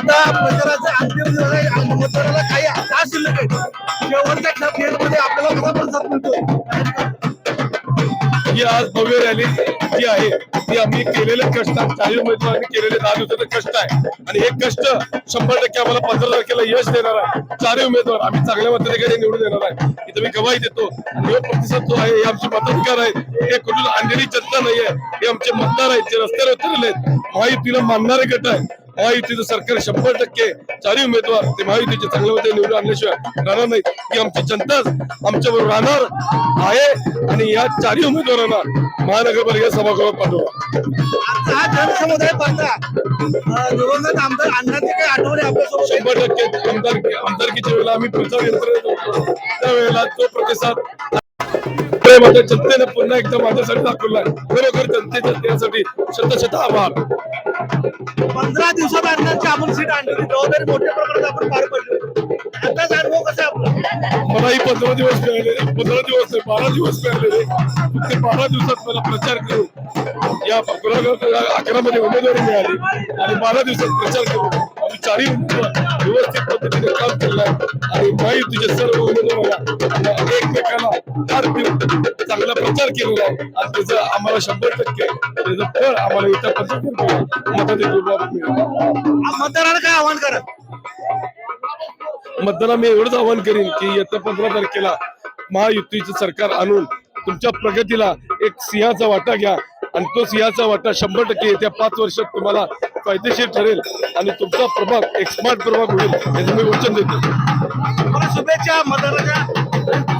आता प्रचाराचा अंतिम दिवस आहे आणि मतदाराला काही तास शिल्लक आहे शेवटच्या फेजमध्ये आपल्याला कसा प्रतिसाद मिळतो ही आज भव्य रॅली जी आहे ती आम्ही केलेले कष्ट चाळीस उमेदवारांनी केलेले दहा दिवसाचे कष्ट आहे. आणि हे कष्ट शंभर टक्के आम्हाला पंधरा तारखेला यश देणार आहे. चारही उमेदवार आम्ही चांगल्या मताधिकारी निवडून देणार आहे. इथं मी गवाही देतो. आणि प्रतिसाद जो आहे हे आमचे मताधिकार आहेत. हे कुठून आणलेली जनता नाही आहे. हे आमचे मतदार आहेत जे रस्त्यावर उतरले आहेत. महायुतीला मानणारे गट आहे महायुतीचं सरकार शंभर टक्के चारही उमेदवार ते महायुतीचे चांगल्या मते निवडून आणल्याशिवाय राहणार नाहीत ही आमची जनताच आमच्याबरोबर राहणार आहे आणि या चारही उमेदवारांना महानगरपालिका सभागृहात पाठवा. जनसमुदाय पाहता अं, दिवंगत आमदार अण्णांची काही आठवणी आपल्यासोबत? आहेत? शंभर टक्के आमदार आमदारकीच्या वेळेला आम्ही प्रचार यंत्रणेत होतो. त्यावेळेला तो प्रतिसाद प्रेम आता जनतेने पुन्हा एकदा माझ्यासाठी दाखवलाय खरोखर जनतेच्या त्यासाठी शतशत आभार. पंधरा दिवसात अण्णांची आपण सीट आणली जबाबदारी मोठ्या प्रमाणात आपण पार पडली आताच अनुभव कसा आपला? मलाही पंधरा दिवस मिळाले. पंधरा दिवस नाही बारा दिवस मिळालेले ते बारा दिवसात मला प्रचार करून या अकरा मध्ये उमेदवारी मिळाली आणि बारा दिवसात प्रचार करून आम्ही चारही उमेदवार व्यवस्थित पद्धतीने काम केलं आहे. आणि महायुतीचे सर्व उमेदवारांना एकमेकांना दार देऊन चांगला प्रचार केलेला आहे आणि त्याचं आम्हाला शंभर टक्के त्याचं फळ आम्हाला मताधिकार मिळेल. मतदाराला काय आव्हान करा मतदाराला मी एवढंच आवाहन करीन की येत्या पंधरा तारखेला महायुतीचं सरकार आणून तुमच्या प्रगतीला एक सिंहाचा वाटा घ्या. आणि तो सिंहाचा वाटा शंभर टक्के येत्या पाच वर्षात तुम्हाला फायदेशीर ठरेल आणि तुमचा प्रभाग एक स्मार्ट प्रभाग होईल याचं मी वचन देतो. शुभेच्छा मतदाराच्या.